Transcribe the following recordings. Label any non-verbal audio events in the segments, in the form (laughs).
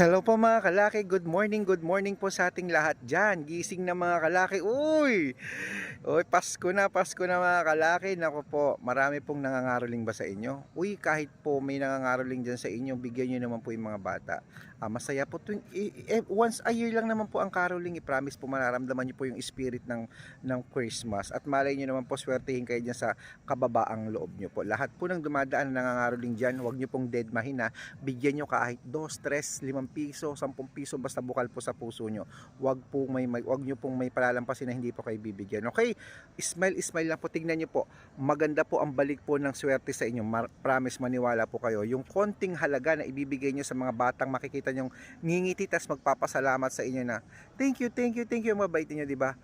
Hello po mga kalaki, good morning, good morning po sa ating lahat dyan. Gising na mga kalaki, uy! Uy, Pasko na, Pasko na mga kalaki. Naku po, marami pong nangangaroling ba sa inyo? Uy, kahit po may nangangaroling dyan sa inyo, bigyan nyo naman po yung mga bata. Ah, masaya po tuwing, i- once a year lang naman po ang caroling. I-promise po mararamdaman nyo po yung spirit ng, ng Christmas. At malay nyo naman po, swertihin kayo dyan sa kababaang loob nyo po. Lahat po ng dumadaan na nangangaroling dyan, huwag nyo pong dead mahina. Bigyan nyo kahit 2, 3, 5 piso, 10 piso, basta bukal po sa puso nyo. Huwag po may, may huwag nyo pong may palalampasin na hindi po kayo bibigyan. Okay? Smile, smile lang po. Tingnan nyo po. Maganda po ang balik po ng swerte sa inyo. Mar- promise maniwala po kayo. Yung konting halaga na ibibigay nyo sa mga batang makikita nyong ngingiti tas magpapasalamat sa inyo na thank you, thank you, thank you. Mabait niyo, di ba?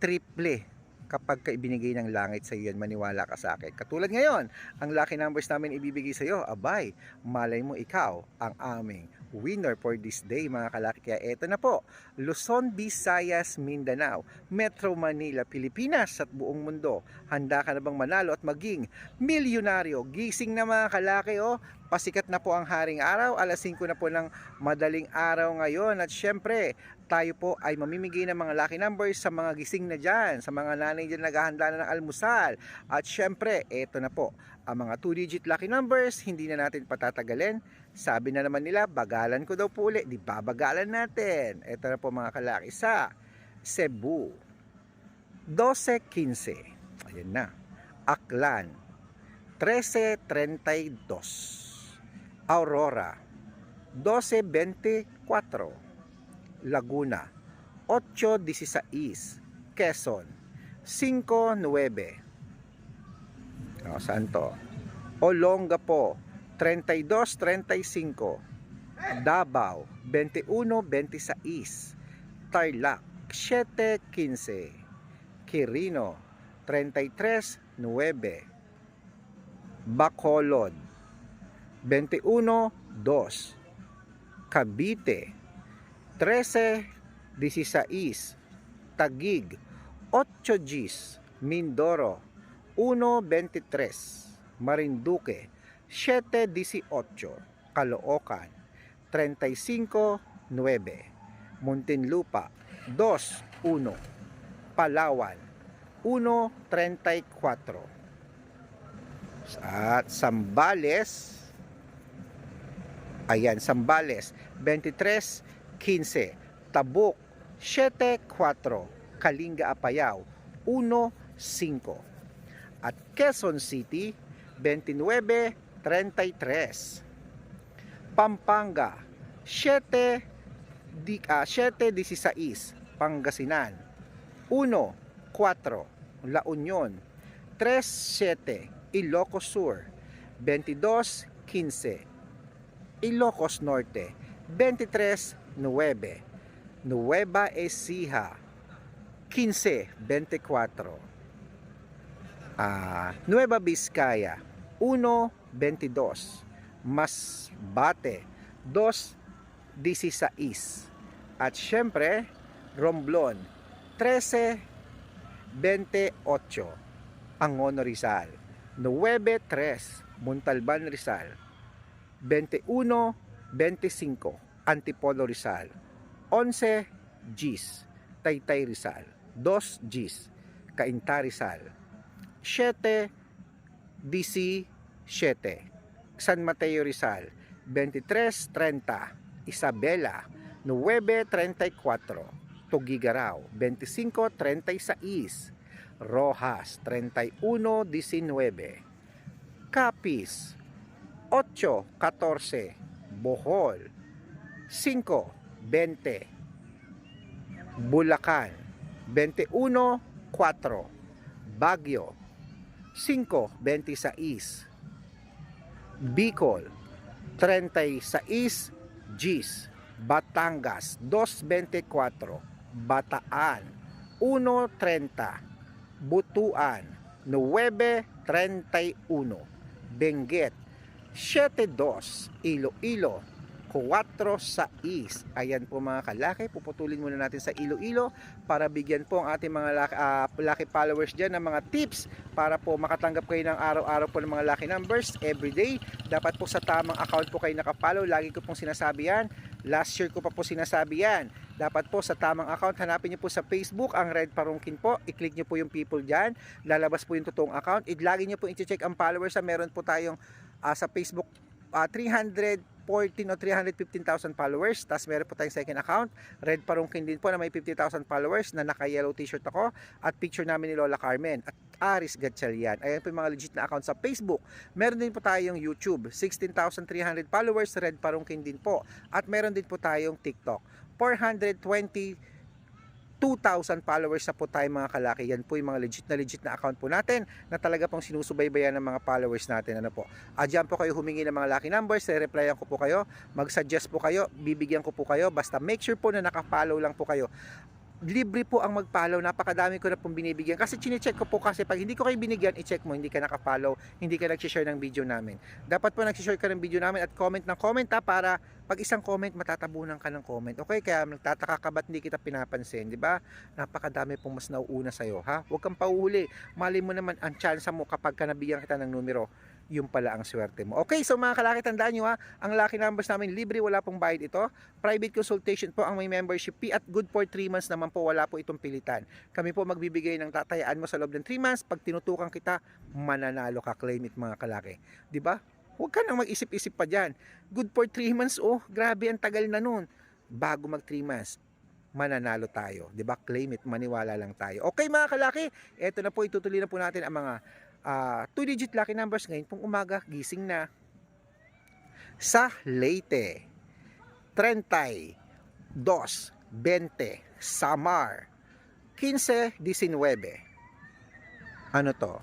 Triple kapag ka ibinigay ng langit sa iyo maniwala ka sa akin. Katulad ngayon, ang lucky numbers namin ibibigay sa iyo, abay, malay mo ikaw ang aming winner for this day mga kalaki. Kaya eto na po, Luzon, Visayas, Mindanao, Metro Manila, Pilipinas at buong mundo. Handa ka na bang manalo at maging milyonaryo? Gising na mga kalaki oh, pasikat na po ang haring araw, alas 5 na po ng madaling araw ngayon at syempre, tayo po ay mamimigay ng mga lucky numbers sa mga gising na dyan, sa mga nanay dyan naghahanda na ng almusal. At syempre, eto na po, ang mga 2-digit lucky numbers, hindi na natin patatagalin. Sabi na naman nila, bagalan ko daw po ulit, di babagalan natin. Eto na po mga kalaki sa Cebu. 12-15. Ayan na. Aklan. 13-32. Aurora. 12-24. Laguna 8.16 Quezon 5.9 o, saan to? Olongapo 32.35 Davao 21.26 Tarlac 7.15 Quirino 33.9 Bacolod 21.2 Cavite 13-16 Tagig 8 Gs Mindoro 1-23 Marinduque 7-18 Caloocan 35-9 Muntinlupa 2-1 Palawan 1-34 at Sambales ayan Sambales 23 15 Tabuk 7-4 Kalinga Apayao 1-5 at Quezon City 29-33 Pampanga 7 di, ah, 7-16 Pangasinan. 1-4 La Union. 3-7 Ilocos Sur. 22-15 Ilocos Norte. 23-9 Nueva Ecija. 15-24 ah, Nueva Vizcaya 1-22 Masbate 2-16 at syempre Romblon 13-28 Angono Rizal 9-3 Montalban Rizal 21-25 Antipolo Rizal 11 Gs Taytay Rizal 2 Gs Cainta Rizal 7 DC 7 San Mateo Rizal 23-30 Isabela 9-34 Tugigaraw 25-36 Rojas 31-19 Capiz 8-14 Bohol 5-20 Bulacan 21-4 Baguio 5-26 Bicol 36 Gs Batangas 2.24 Bataan 1.30 Butuan 9.31 Benguet 7.2 Iloilo 46. Ayan po mga kalaki, puputulin muna natin sa Iloilo para bigyan po ang ating mga laki, ah, lucky followers dyan ng mga tips para po makatanggap kayo ng araw-araw po ng mga lucky numbers everyday. Dapat po sa tamang account po kayo nakapollow. Lagi ko pong sinasabi yan. Last year ko pa po sinasabi yan. Dapat po sa tamang account, hanapin niyo po sa Facebook ang Red Parungkin po. I-click niyo po yung people dyan. Lalabas po yung totoong account. I-lagi niyo po i-check ang followers. Meron po tayong ah, sa Facebook ah, 314 o 315,000 followers. Tapos meron po tayong second account. Red Parungkin din po na may 50,000 followers na naka-yellow t-shirt ako. At picture namin ni Lola Carmen. At Aris Gatchalian. Ayan po yung mga legit na account sa Facebook. Meron din po tayong YouTube. 16,300 followers. Red Parungkin din po. At meron din po tayong TikTok. 420 2,000 followers na po tayo mga kalaki. Yan po yung mga legit na legit na account po natin na talaga pong sinusubaybayan ng mga followers natin. Ano po? Ah, dyan po kayo humingi ng mga lucky numbers, re-replyan ko po kayo, mag-suggest po kayo, bibigyan ko po kayo. Basta make sure po na naka-follow lang po kayo libre po ang mag-follow. Napakadami ko na pong binibigyan. Kasi chinecheck ko po kasi pag hindi ko kayo binigyan, i-check mo, hindi ka naka-follow, hindi ka nag-share ng video namin. Dapat po nag-share ka ng video namin at comment ng comment ha, para pag isang comment, matatabunan ka ng comment. Okay, kaya nagtataka ka ba't hindi kita pinapansin, di ba? Napakadami pong mas nauuna sa'yo, ha? Huwag kang pauhuli. Mali mo naman ang chance mo kapag ka nabigyan kita ng numero yung pala ang swerte mo. Okay, so mga kalaki, tandaan nyo ha, ang lucky numbers namin, libre, wala pong bayad ito. Private consultation po ang may membership fee at good for 3 months naman po, wala po itong pilitan. Kami po magbibigay ng tatayaan mo sa loob ng 3 months. Pag tinutukan kita, mananalo ka, claim it mga kalaki. ba? Huwag ka nang mag-isip-isip pa dyan. Good for 3 months, oh, grabe, ang tagal na nun. Bago mag 3 months, mananalo tayo. 'di ba? Claim it, maniwala lang tayo. Okay mga kalaki, eto na po itutuloy na po natin ang mga ah, two digit lucky numbers ngayon pong umaga, gising na. Sa Leyte, 32, 20, Samar, 15, 19. Ano to?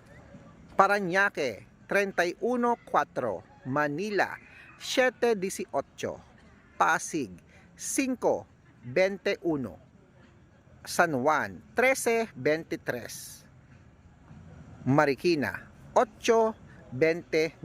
Paranaque, 31, 4, Manila, 7, 18, Pasig, 5, 21, San Juan, 13, 23, Mariquina 8 29.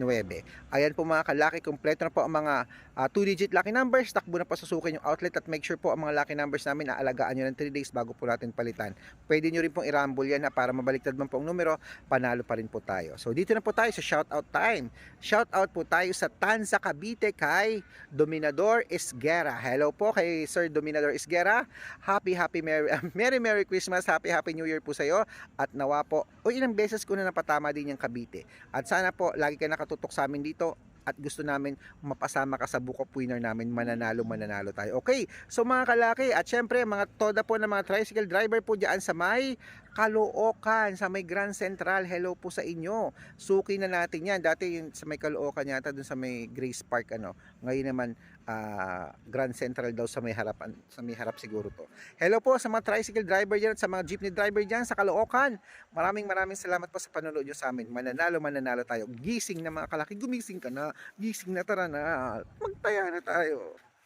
Ayan po mga kalaki, kompleto na po ang mga ah, 2-digit uh, lucky numbers. Takbo na po susukin yung outlet at make sure po ang mga lucky numbers namin aalagaan nyo ng 3 days bago po natin palitan. Pwede nyo rin pong i-rumble yan na para mabaliktad man po ang numero, panalo pa rin po tayo. So dito na po tayo sa shoutout time. Shoutout po tayo sa Tanza Cavite kay Dominador Isguera. Hello po kay Sir Dominador Isguera. Happy, happy, Merry, (laughs) Merry, Merry Christmas. Happy, Happy New Year po sa iyo. At nawa po, o ilang beses ko na napatama din yung Cavite. At sana po, lagi ka nakatutok sa amin dito at gusto namin mapasama ka sa book of winner namin. Mananalo mananalo tayo. Okay so mga kalaki at syempre mga toda po ng mga tricycle driver po diyan sa may Caloocan sa may Grand Central. Hello po sa inyo. Suki na natin yan. Dati yung sa may Caloocan yata dun sa may Grace Park ano. Ngayon naman ah, Grand Central daw sa may harapan sa may harap siguro to. Hello po sa mga tricycle driver diyan sa mga jeepney driver diyan sa Caloocan. Maraming maraming salamat po sa panonood nyo sa amin. Mananalo mananalo tayo. Gising na mga kalaki. Gumising ka na. Gising na tara na. Magtaya na tayo